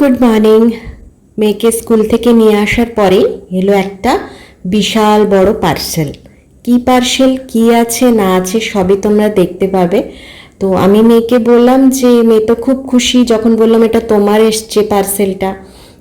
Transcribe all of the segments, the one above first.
Good morning মেয়েকে school থেকে নিয়ে আসার পরেই এলো একটা বিশাল বড় পার্সেল কি পার্সেল কি আছে, না আছে সবই তোমরা দেখতে পাবে। তো আমি মেয়েকে বললাম যে, মেয়ে তো খুব খুশি। যখন বললাম, এটা তোমার এসছে পার্সেলটা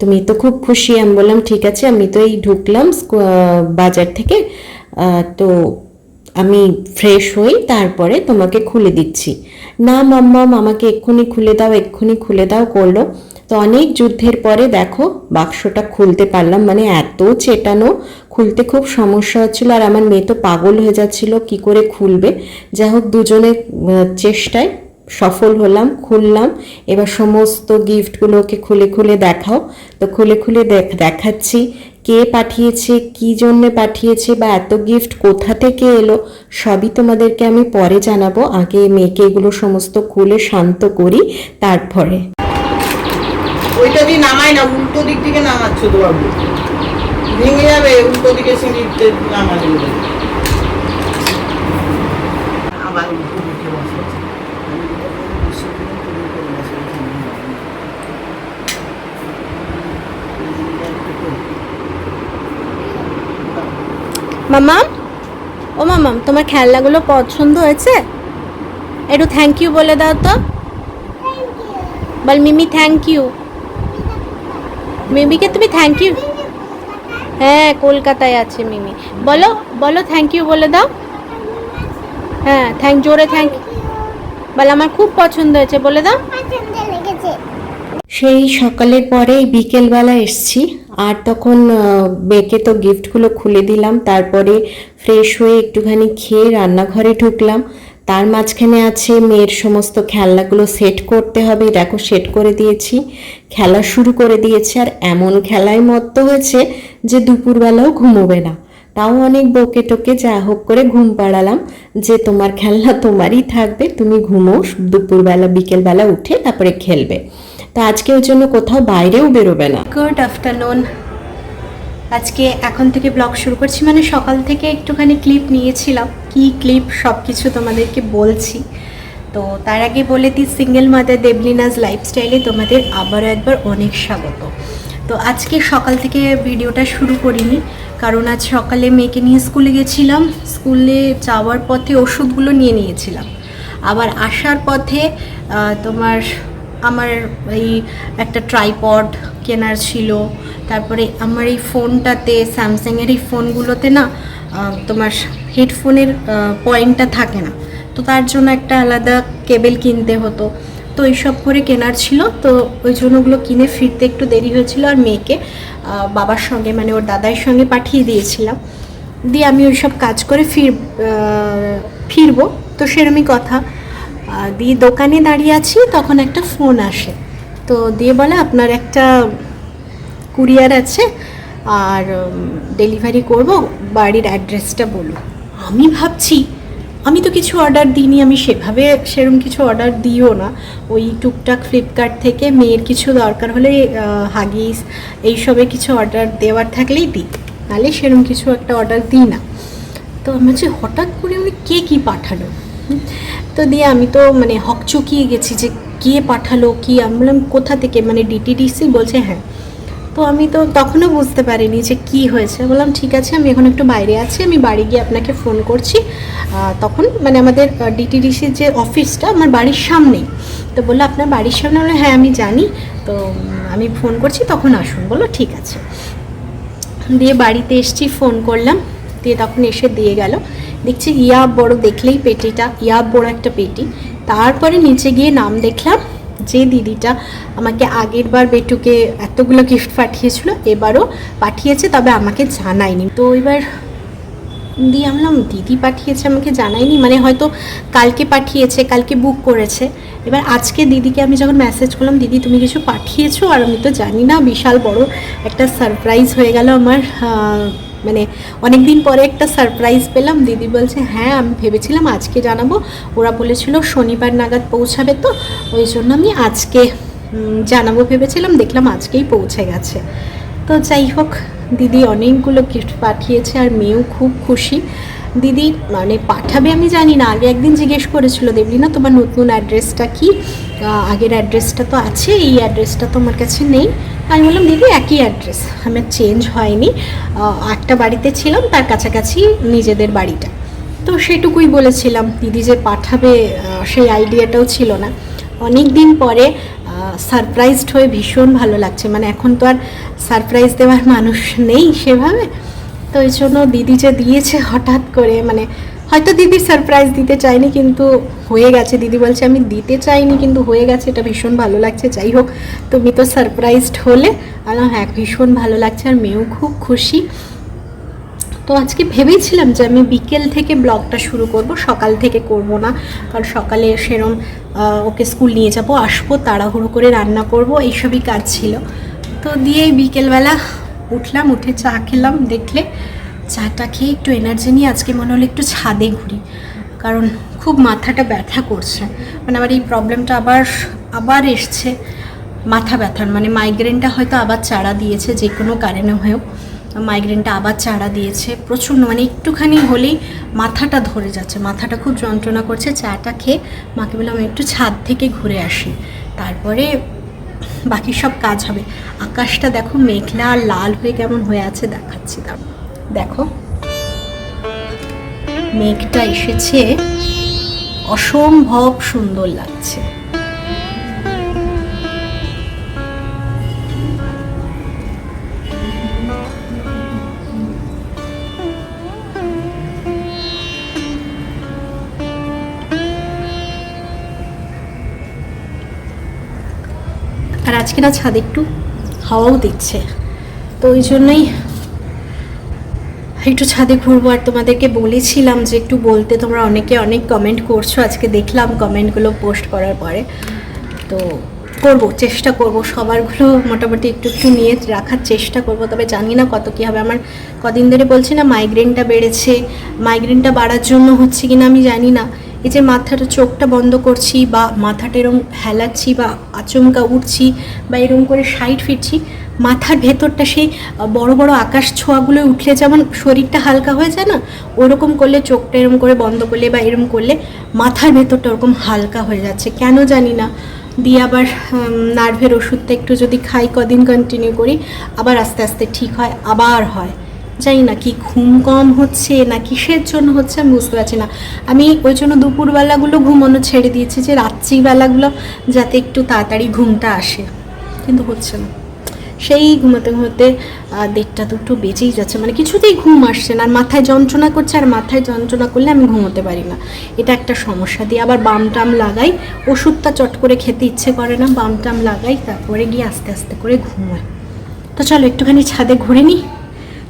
তুমি তো খুব খুশি। আমি বললাম, ঠিক আছে। আমি তো এই ঢুকলাম বাজার থেকে। তো আমি ফ্রেশ হই, তারপরে তোমাকে খুলে দিচ্ছি। না, মাম্মাম, আমাকে এক্ষুনি খুলে দাও, এক্ষুনি খুলে দাও, করল। তো অনেক যুদ্ধের পরে দেখো বাক্সটা খুলতে পারলাম মানে এত চেটানো, খুলতে খুব সমস্যা হচ্ছিল। আর আমার মেয়ে তো পাগল হয়ে যাচ্ছিল, কি করে খুলবে? যাই হোক দুজনের চেষ্টায় সফল হলাম, খুললাম। এবার সমস্ত গিফটগুলোকে খুলে খুলে দেখাও। তো খুলে খুলে দেখ- দেখাচ্ছি কে পাঠিয়েছে, কি জন্যে পাঠিয়েছে, বা এত গিফট কোথা থেকে এলো, সবই তোমাদেরকে আমি পরে জানাব। আগে মেয়েকে এগুলো সমস্ত খুলে শান্ত করি, তারপরে। ওইটা দিয়ে নামাই না উল্টো দিক থেকে নামাচ্ছ তো বাবু ভেঙে যাবে উল্টো দিকে সিঁড়িতে নামালে। আবার। মামাম ও মামাম তোমার খেলনাগুলো পছন্দ হয়েছে? একটু থ্যাংক ইউ বলে দাও তো। বল মিমি থ্যাংক ইউ মিমিকে তুমি থ্যাংক ইউ হ্যাঁ কলকাতায় আছে মিমি। বলো বলো থ্যাংক ইউ বলে দাও। হ্যাঁ থ্যাংক জোরে থ্যাংক বল, আমার খুব পছন্দ হয়েছে, বলে দাও। সেই সকালের পরে বিকেলবেলা এসছি, আর তখন মেয়েকে তো গিফটগুলো খুলে দিলাম, তারপরে ফ্রেশ হয়ে একটুখানি খেয়ে রান্নাঘরে ঢুকলাম। তার মাঝখানে আছে মেয়ের সমস্ত খেলনাগুলো সেট করতে হবে। দেখো সেট করে দিয়েছি, খেলা শুরু করে দিয়েছে। আর এমন খেলায় মত্ত হয়েছে যে দুপুরবেলাও ঘুমোবে না। তাও অনেক বকে টোকে যা হোক করে ঘুম পাড়ালাম যে তোমার খেলনা তোমারই থাকবে, তুমি ঘুমো, দুপুরবেলা, বিকেলবেলা উঠে তারপরে খেলবে। তো আজকে ওর জন্য কোথাও বাইরেও বেরোবে না। গুড আফটারনুন আজকে এখন থেকে ব্লগ শুরু করছি মানে সকাল থেকে একটুখানি ক্লিপ নিয়েছিলাম। কি ক্লিপ সব কিছু তোমাদেরকে বলছি। তো তার আগে বলে দিই সিঙ্গেল মাদার দেবলিনাজ লাইফস্টাইলে তোমাদের আবারও একবার অনেক স্বাগত। তো আজকে সকাল থেকে ভিডিওটা শুরু করিনি, কারণ আজ সকালে মেয়েকে নিয়ে স্কুলে গেছিলাম। স্কুলে যাওয়ার পথে ওষুধগুলো নিয়ে নিয়েছিলাম। আবার আসার পথে তোমার আমার এই একটা ট্রাইপড কেনার ছিল। তারপরে আমার এই ফোনটাতে, স্যামসাংয়ের এই ফোনগুলোতে না তোমার হেডফোনের পয়েন্টটা থাকে না। তো তার জন্য একটা আলাদা কেবেল কিনতে হতো। তো এইসব করে কেনার ছিল। তো ওই জন্য ওগুলো কিনে ফিরতে একটু দেরি হয়েছিল আর মেয়েকে বাবার সঙ্গে মানে ওর দাদার সঙ্গে পাঠিয়ে দিয়েছিলাম। দিয়ে আমি ওইসব কাজ করে ফির ফিরবো। তো সেরমই কথা। দিয়ে দোকানে দাঁড়িয়ে আছি, তখন একটা ফোন আসে। তো দিয়ে বলে, আপনার একটা কুরিয়ার আছে, আর ডেলিভারি করব, বাড়ির অ্যাড্রেসটা বলুন। আমি ভাবছি, আমি তো কিছু অর্ডার দিইনি, আমি সেভাবে সেরকম কিছু অর্ডার দিও না। ওই টুকটাক ফ্লিপকার্ট থেকে মেয়ের কিছু দরকার হলে হাগিস এইসবে কিছু অর্ডার দেওয়ার থাকলেই দিই। নাহলে সেরকম কিছু একটা অর্ডার দিই না। তো আমি হচ্ছে হঠাৎ করে আমি কে কী পাঠালো? তো দিয়ে আমি তো মানে হকচকিয়ে গেছি যে কে পাঠালো, কি, আমি বললাম, কোথা থেকে? মানে ডিটিডিসি বলছে হ্যাঁ। তো আমি তো তখনও বুঝতে পারিনি যে কি হয়েছে। বললাম, ঠিক আছে, আমি এখন একটু বাইরে আছি, আমি বাড়ি গিয়ে আপনাকে ফোন করছি। তখন মানে আমাদের ডিটিডিসির যে অফিসটা, আমার বাড়ির সামনেই। তো বলল, আপনার বাড়ির সামনে? বলে হ্যাঁ আমি জানি। তো আমি ফোন করছি, তখন আসুন। বলো ঠিক আছে। দিয়ে বাড়িতে এসছি, ফোন করলাম। দিয়ে তখন এসে দিয়ে গেল। দেখছি ইয়া বড় দেখলেই পেটিটা, ইয়া বড় একটা পেটি। তারপরে নিচে গিয়ে নাম দেখলাম যে দিদিটা আমাকে আগের বার বেটুকে এতগুলো গিফট পাঠিয়েছিল, এবারও পাঠিয়েছে, তবে আমাকে জানায়নি। তো এবার দিয়ে আমি বললাম দিদি পাঠিয়েছে আমাকে, জানায়নি মানে হয়তো কালকে পাঠিয়েছে, কালকে বুক করেছে। এবার আজকে দিদিকে আমি যখন মেসেজ করলাম, দিদি, তুমি কিছু পাঠিয়েছো? আর আমি তো জানি না, বিশাল বড় একটা সারপ্রাইজ হয়ে গেল আমার মানে অনেক দিন পরে একটা সারপ্রাইজ পেলাম। দিদি বলছে হ্যাঁ আমি ভেবেছিলাম আজকে জানাব। ওরা বলেছিল, শনিবার নাগাদ পৌঁছাবে তো, ওই জন্য আমি আজকে জানাব ভেবেছিলাম, দেখলাম আজকেই পৌঁছে গেছে। তো যাই হোক, দিদি অনেকগুলো গিফট পাঠিয়েছে আর মেয়েও খুব খুশি। দিদি মানে পাঠাবে আমি জানি না। আগে একদিন জিজ্ঞেস করেছিল দেবলিনা তোমার নতুন অ্যাড্রেসটা কি? আগের অ্যাড্রেসটা তো আছে, এই অ্যাড্রেসটা তো আমার কাছে নেই। আমি বললাম, দিদি, একই অ্যাড্রেস আমার চেঞ্জ হয়নি। একটা বাড়িতে ছিলাম, তার কাছাকাছি নিজেদের বাড়িটা। তো সেটুকুই বলেছিলাম, দিদি যে পাঠাবে সেই আইডিয়াটাও ছিল না। অনেক দিন পরে সারপ্রাইজড হয়ে ভীষণ ভালো লাগছে। মানে এখন তো আর সারপ্রাইজ দেওয়ার মানুষ নেই সেভাবে। তো এই জন্য দিদি যে দিয়েছে হঠাৎ করে মানে হয়তো দিদি সারপ্রাইজ দিতে চাইনি কিন্তু হয়ে গেছে। দিদি বলছে, আমি দিতে চাইনি কিন্তু হয়ে গেছে, এটা ভীষণ ভালো লাগছে, যাই হোক, তুমি তো সারপ্রাইজড হলে। আলাম হ্যাঁ ভীষণ ভালো লাগছে আর মেয়েও খুব খুশি। তো আজকে ভেবেছিলাম যে আমি বিকেল থেকে ব্লগটা শুরু করব, সকাল থেকে করব না, কারণ সকালে সেরম ওকে স্কুল নিয়ে যাব, আসব, তাড়াহুড়ো করে রান্না করব, এইসবই কাজ ছিল। তো দিয়ে বিকেলবেলা উঠলাম, উঠে চা খেলাম, দেখলে চাটা খেয়ে একটু এনার্জি নিয়ে আজকে মনে হলো একটু ছাদে ঘুরি। কারণ খুব মাথাটা ব্যথা করছে। মানে আমার এই প্রবলেমটা আবার আবার এসছে। মাথা ব্যথার মানে মাইগ্রেনটা হয়তো আবার চাড়া দিয়েছে, যে কোনো কারণে হয়েও মাইগ্রেনটা আবার চাড়া দিয়েছে। প্রচণ্ড মানে একটুখানি হলেই মাথাটা ধরে যাচ্ছে। মাথাটা খুব যন্ত্রণা করছে। চাটা খেয়ে মাকে বললাম, আমি একটু ছাদ থেকে ঘুরে আসি। তারপরে বাকি সব কাজ হবে। আকাশটা দেখো মেঘলা আর লাল হয়ে কেমন হয়ে আছে দেখাচ্ছি তার। দেখো। মেঘটা এসেছে। অসম্ভব সুন্দর লাগছে। আর আজকে না ছাদে একটু হাওয়াও দিচ্ছে। তো ওই জন্যই একটু ছাদে ঘুরবো। আর তোমাদেরকে বলেছিলাম যে একটু বলতে তোমরা অনেকে অনেক কমেন্ট করছ। আজকে দেখলাম কমেন্টগুলো পোস্ট করার পরে। তো করব, চেষ্টা করব। সবারগুলো মোটামুটি একটু একটু নিয়ে রাখার চেষ্টা করব। তবে জানি না কত কী হবে। আমার কদিন ধরে বলছি না মাইগ্রেনটা বেড়েছে। মাইগ্রেনটা বাড়ার জন্য হচ্ছে কিনা আমি জানি না। এই যে মাথাটা, চোখটা বন্ধ করছি বা মাথাটা এরম হেলাচ্ছি বা আচমকা উঠছি বা এরম করে সাইড ফিরছি, মাথার ভেতরটা সেই বড় বড় আকাশ ছোঁয়াগুলো উঠলে যেমন শরীরটা হালকা হয়ে যায় না, ওরকম করলে চোখটা এরম করে বন্ধ করলে বা এরম করলে মাথার ভেতরটা ওরকম হালকা হয়ে যাচ্ছে। কেন জানি না, দিয়ে আবার নার্ভের ওষুধটা একটু যদি খাই, কদিন কন্টিনিউ করি, আবার আস্তে আস্তে ঠিক হয়, আবার হয়। জানি না কি ঘুম কম হচ্ছে না কিসের জন্য হচ্ছে আমি বুঝতে পারছি না। আমি ওই জন্য দুপুরবেলাগুলো ঘুমানো ছেড়ে দিয়েছি যে রাত্রিবেলাগুলো যাতে একটু তাড়াতাড়ি ঘুমটা আসে, কিন্তু হচ্ছে না। সেই ঘুমাতে ঘুমাতে দেড়টা দুটো বেজেই যাচ্ছে মানে কিছুতেই ঘুম আসছে না, আর মাথায় যন্ত্রণা করছে, আর মাথায় যন্ত্রণা করলে আমি ঘুমোতে পারি না। এটা একটা সমস্যা, দিয়ে আবার বাম টাম লাগাই, ওষুধটা চট করে খেতে ইচ্ছে করে না, বাম টাম লাগাই, তারপরে গিয়ে আস্তে আস্তে করে ঘুমোয় তো চলো একটুখানি ছাদে ঘুরে নিই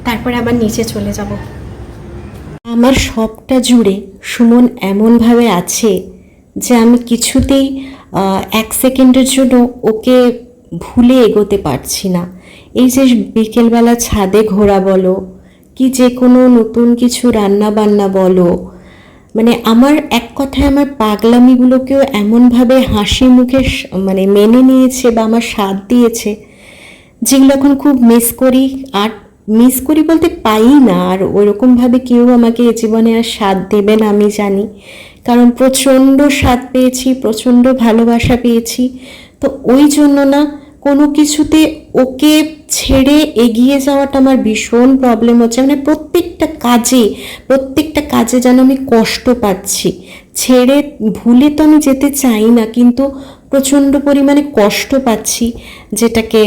তারপরে আবার নিচে চলে যাব। আমার সবটা জুড়ে সুমন এমনভাবে আছে যে আমি কিছুতেই এক সেকেন্ডের জন্য ওকে ভুলে এগোতে পারছি না। এই যে বিকেলবেলা ছাদে ঘোরা বলো, কি যে কোনো নতুন কিছু রান্না বান্না বলো মানে আমার এক কথায় আমার পাগলামিগুলোকেও এমনভাবে হাসি মুখে মানে মেনে নিয়েছে বা আমার স্বাদ দিয়েছে, যেগুলো এখন খুব মিস করি। আর মিস করি বলতে পাই না, আর ওরকমভাবে কেউ আমাকে জীবনে আর স্বাদ দেবে না, আমি জানি। কারণ প্রচণ্ড স্বাদ পেয়েছি, প্রচণ্ড ভালোবাসা পেয়েছি। তো ওই জন্য না, কোনো কিছুতে ওকে ছেড়ে এগিয়ে যাওয়াটা আমার ভীষণ প্রবলেম হচ্ছে। মানে প্রত্যেকটা কাজে প্রত্যেকটা কাজে যেন আমি কষ্ট পাচ্ছি। ছেড়ে ভুলে তো আমি যেতে চাই না, কিন্তু প্রচণ্ড পরিমাণে কষ্ট পাচ্ছি, যেটাকে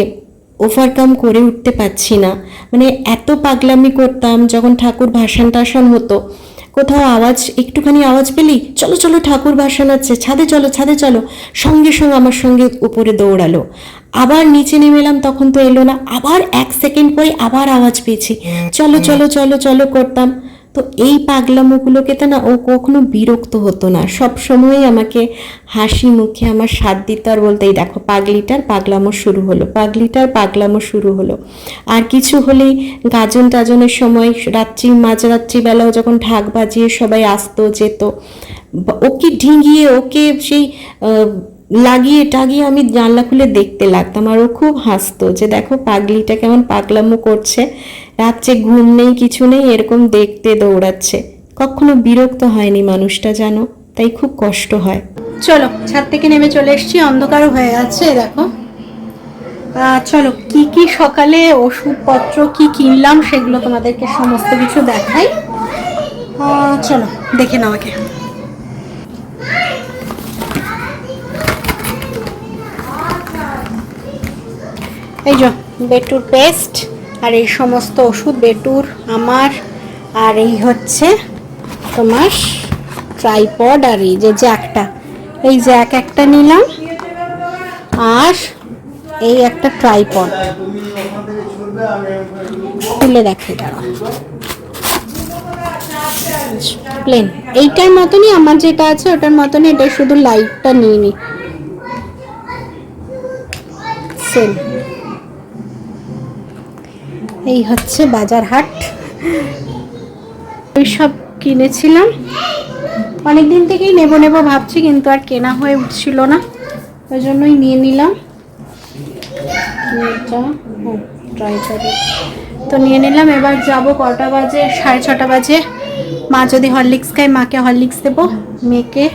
ওভারকাম করে উঠতে পারছি না। মানে এত পাগলামি করতাম যখন ঠাকুর ভাসান টাসান হতো। কোথাও আওয়াজ একটুখানি আওয়াজ পেলেই চলো চলো ঠাকুর ভাসান আছে ছাদে চলো ছাদে চলো। সঙ্গে সঙ্গে আমার সঙ্গে উপরে দৌড়ালো। আবার নিচে নেমে এলাম তখন তো এলো না। আবার এক সেকেন্ড পরে আবার আওয়াজ পেয়েছি। চলো চলো চলো চলো করতাম। তো এই পাগলামোগুলোকে তো না, ও কখনো বিরক্ত হতো না। সব সময়ই আমাকে হাসি মুখে আমার স্বাদ দিত আর বলতে, এই দেখো, পাগলিটার পাগলামো শুরু হলো, পাগলিটার পাগলামো শুরু হলো। আর কিছু হলেই গাজন টাজনের সময় রাত্রি, মাঝরাত্রি বেলাও যখন ঢাক বাজিয়ে সবাই আসতো, যেত ওকে ঢিঙিয়ে ওকে সেই লাগিয়ে টাগিয়ে আমি জানলা খুলে দেখতে লাগতাম আর ও খুব হাসতো যে দেখো পাগলিটা কেমন পাগলামো করছে। রাত্রে ঘুম নেই, কিছু নেই, এরকম দেখতে দৌড়াচ্ছে। কখনো বিরক্ত হয়নি মানুষটা জানো, তাই খুব কষ্ট হয়। চলো, ছাদ থেকে নেমে চলে এসেছি, অন্ধকারও হয়ে আছে, দেখো। চলো, কি কি সকালে ওষুধপত্র কি কিনলাম সেগুলো তোমাদেরকে সমস্ত কিছু দেখাই। চলো, দেখে নাও আগে। এই যে, বেটুর পেস্ট আর এই সমস্ত ওষুধ, বেটুর, আমার, আর এই হচ্ছে তোমার ট্রাইপড আর এই যে জ্যাকটা। এই জ্যাক একটা নিলাম আর এই একটা ট্রাইপড। খুলে দেখে দাঁড়া প্লেন এইটার মতনই আমার যেটা আছে, ওটার মতনই এটা শুধু লাইটটা নিয়ে নি। সেম এই হচ্ছে বাজার হাট সব কিনেছিলাম। অনেক দিন থেকেই নেব নেব ভাবছি, কিন্তু আর কেনা হয়ে উঠছিল না। ওই জন্যই নিয়ে নিলাম। তো নিয়ে নিলাম। এবার যাব কটা বাজে? সাড়ে ছটা বাজে। মা যদি হরলিক্স খায়, মাকে হরলিক্স দেবো, মেয়েকে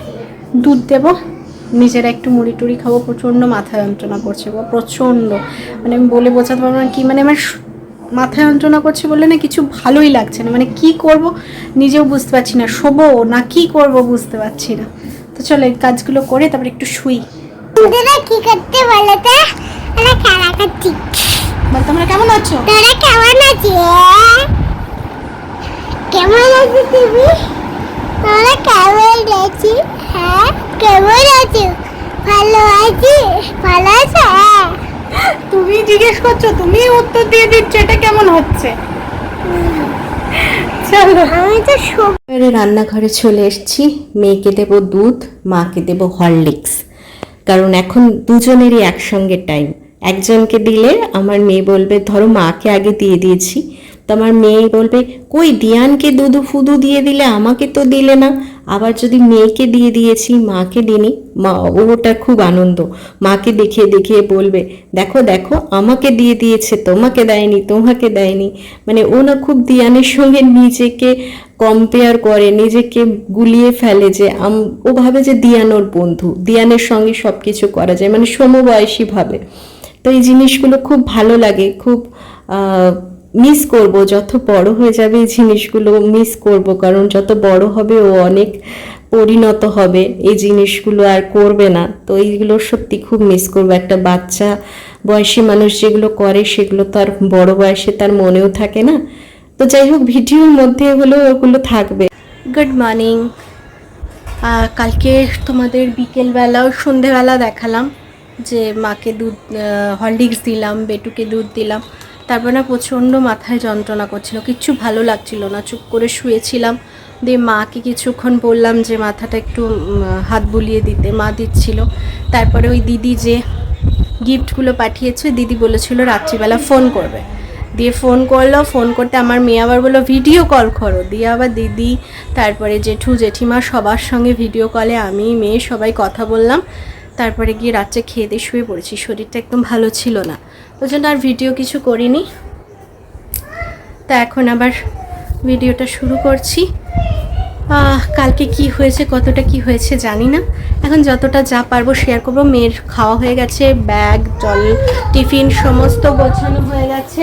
দুধ দেবো। নিজেরা একটু মুড়ি টুড়ি খাব। প্রচণ্ড মাথা যন্ত্রণা করছে প্রচণ্ড। মানে আমি বলে বোঝাতে পারব না কি মানে আমার মাথা যন্ত্রণা করছে বলে না কিছু ভালোই লাগছে না। মানে কি করব নিজেও বুঝতে পারছি না শোবো না কি করব বুঝতে পারছি না। তো চলো এই কাজগুলো করে তারপরে একটু শুই। কি করতে বলো তো? আমরা খেলা করছি বল তোমরা কেমন আছো? তোরা কেমন আছিস? কেমন আছিস তুমি তোরা কেমন আছিস? হ্যাঁ কেমন আছো ভালো আছি ভালো আছো? হ্যাঁ। তুমি জিজ্ঞেস করছ তুমি উত্তর দিয়ে দিচ্ছ এটা কেমন হচ্ছে? চলো। আমি তো সব রান্নাঘরে চলে এসেছি। মেয়েকে দেবো দুধ মাকে দেবো হরলিক্স। কারণ এখন দুজনেরই একসঙ্গে টাইম একজনকে দিলে আমার মেয়ে বলবে ধরো মাকে আগে দিয়ে দিয়েছি। তো আমার মেয়ে বলবে, কই দিয়ানকে দুধু ফুদু দিয়ে দিলে আমাকে তো দিলে না। আবার যদি মেয়েকে দিয়ে দিয়েছি, মাকে দিনি মা ওটা খুব আনন্দ। মাকে দেখিয়ে দেখিয়ে বলবে, দেখো দেখো, আমাকে দিয়ে দিয়েছে, তোমাকে দেয়নি তোমাকে দেয়নি। মানে ও না খুব দিয়ানের সঙ্গে নিজেকে কম্পেয়ার করে, নিজেকে গুলিয়ে ফেলে যে ও ভাবে যে দিয়ানোর বন্ধু, দিয়ানের সঙ্গে সব কিছু করা যায় মানে সমবয়সী ভাবে। তো এই জিনিসগুলো খুব ভালো লাগে, খুব মিস করব, যত বড় হয়ে যাবে এই জিনিসগুলো মিস করব, কারণ যত বড় হবে ও অনেক পরিণত হবে এই জিনিসগুলো আর করবে না। তো এইগুলো সত্যি খুব মিস করব। একটা বাচ্চা বয়সী মানুষ যেগুলো করে সেগুলো তো আর বড় বয়সে তার মনেও থাকে না। তো যাই হোক, ভিডিওর মধ্যে হলেও ওগুলো থাকবে। গুড মর্নিং কালকে তোমাদের বিকেলবেলা সন্ধেবেলা দেখালাম যে মাকে দুধ হরলিক্স দিলাম, বেটুকে দুধ দিলাম। তারপর না প্রচণ্ড মাথায় যন্ত্রণা করছিল, কিচ্ছু ভালো লাগছিল না, চুপ করে শুয়েছিলাম। দিয়ে মাকে কিছুক্ষণ বললাম যে মাথাটা একটু হাত বুলিয়ে দিতে, মা দিচ্ছিল। তারপরে ওই দিদি যে গিফটগুলো পাঠিয়েছে, দিদি বলেছিল রাত্রিবেলা ফোন করবে। দিয়ে ফোন করল, ফোন করতে আমার মেয়ে আবার বলল, ভিডিও কল করো। দিয়ে আবার দিদি, তারপরে জেঠু, জেঠিমা সবার সঙ্গে ভিডিও কলে, আমি, মেয়ে সবাই কথা বললাম। তারপরে গিয়ে রাত্রে খেয়ে দিয়ে শুয়ে পড়েছি, শরীরটা একদম ভালো ছিল না। ওই জন্য আর ভিডিও কিছু করিনি। তা এখন আবার ভিডিওটা শুরু করছি। কালকে কি হয়েছে কতটা কি হয়েছে জানি না। এখন যতটা যা পারব শেয়ার করব। মেয়ের খাওয়া হয়ে গেছে ব্যাগ জল টিফিন সমস্ত গোছানো হয়ে গেছে।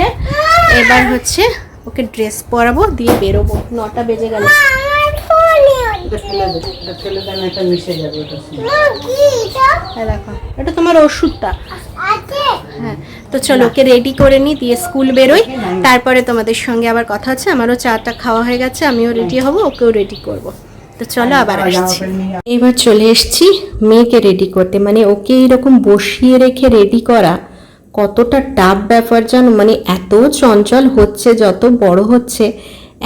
এবার হচ্ছে ওকে ড্রেস পরাবো দিয়ে বেরোবো। নটা বেজে গেল। হ্যাঁ দেখো এটা তোমার ওষুধটা। হ্যাঁ তো চলো ওকে রেডি করে নিই দিয়ে স্কুল বেরোই। তারপরে তোমাদের সঙ্গে আবার কথা হচ্ছে আমারও চাটা খাওয়া হয়ে গেছে আমিও রেডি হব ওকেও রেডি করব। তো চলো আবার আসছি। এবার চলে এসেছি মেয়েকে রেডি করতে। মানে ওকে এরকম বসিয়ে রেখে রেডি করা কতটা টাফ ব্যাপার জানো? মানে এত চঞ্চল হচ্ছে যত বড় হচ্ছে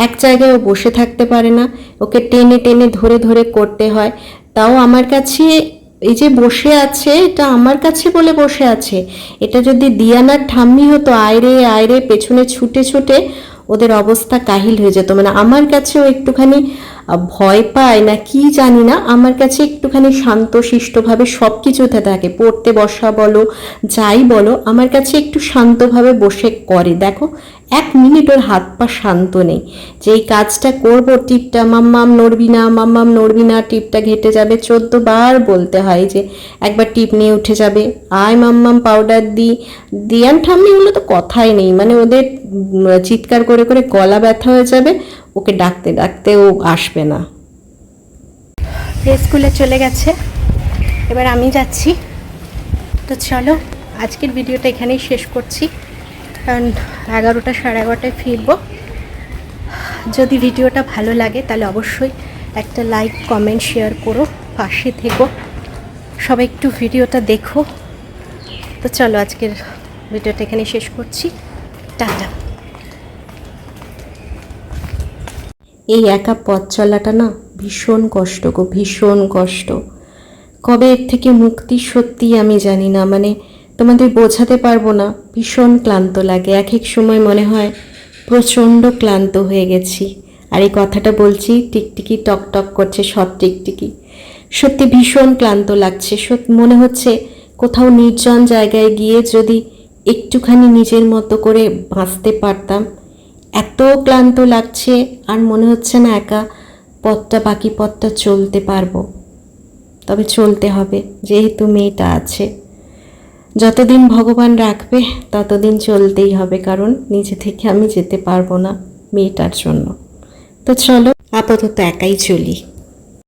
এক জায়গায় ও বসে থাকতে পারে না। ওকে টেনে টেনে ধরে ধরে করতে হয়। তাও আমার কাছে এই যে বসে আছে, এটা আমার কাছে বলে বসে আছে। এটা যদি দিয়ানার ঠাম্মি হতো, আয়রে আয়রে, পেছনে ছুটে ছুটে ওদের অবস্থা কাহিল হয়ে যেত। মানে আমার কাছেও একটুখানি ভয় পায় না, কি জানি না, আমার কাছে একটুখানি শান্ত শিষ্টভাবে সব কিছুতে থাকে। পড়তে বসা বলো, যাই বলো, আমার কাছে একটু শান্তভাবে বসে করে। দেখো এক মিনিট ওর হাত পা শান্ত নেই। যে এই কাজটা করব, টিপটা মাম্মাম নড়বি না মাম্মাম নড়বি না, টিপটা ঘেটে যাবে। চোদ্দ বার বলতে হয় যে, একবার টিপ নিয়ে উঠে যাবে। আয় মাম্মাম পাউডার দি। দিয়ান ঠাম্মি এগুলো তো কথাই নেই। মানে ওদের চিৎকার করে করে গলা ব্যথা হয়ে যাবে, ওকে ডাকতে ডাকতে ও আসবে না। স্কুলে চলে গেছে। এবার আমি যাচ্ছি। তো চলো, আজকের ভিডিওটা এখানেই শেষ করছি। কারণ এগারোটা সাড়ে এগারোটায় ফিরবো। যদি ভিডিওটা ভালো লাগে, তাহলে অবশ্যই একটা লাইক, কমেন্ট, শেয়ার করো, পাশে থেকো। সবাই একটু ভিডিওটা দেখো। তো চলো আজকের ভিডিওটা এখানে শেষ করছি। টাটা। এই একা পথ চলাটা না ভীষণ কষ্ট গো, ভীষণ কষ্ট। কবে এর থেকে মুক্তি সত্যি আমি জানি না মানে তোমাদের বোঝাতে পারব না। ভীষণ ক্লান্ত লাগে। এক এক সময় মনে হয় প্রচণ্ড ক্লান্ত হয়ে গেছি। আর এই কথাটা বলছি, টিকটিকি টক টক করছে, সব টিকটিকি। সত্যি ভীষণ ক্লান্ত লাগছে। সত্যি মনে হচ্ছে কোথাও নির্জন জায়গায় গিয়ে যদি একটুখানি নিজের মতো করে বাঁচতে পারতাম। এত ক্লান্ত লাগছে আর মনে হচ্ছে না একা পথটা, বাকি পথটা চলতে পারব। তবে চলতে হবে, যেহেতু মেয়েটা আছে। যতদিন ভগবান রাখবে, ততদিন চলতেই হবে, কারণ নিজে থেকে আমি যেতে পারব না মেয়েটার জন্য। তো চলো, আপাতত একাই চলি।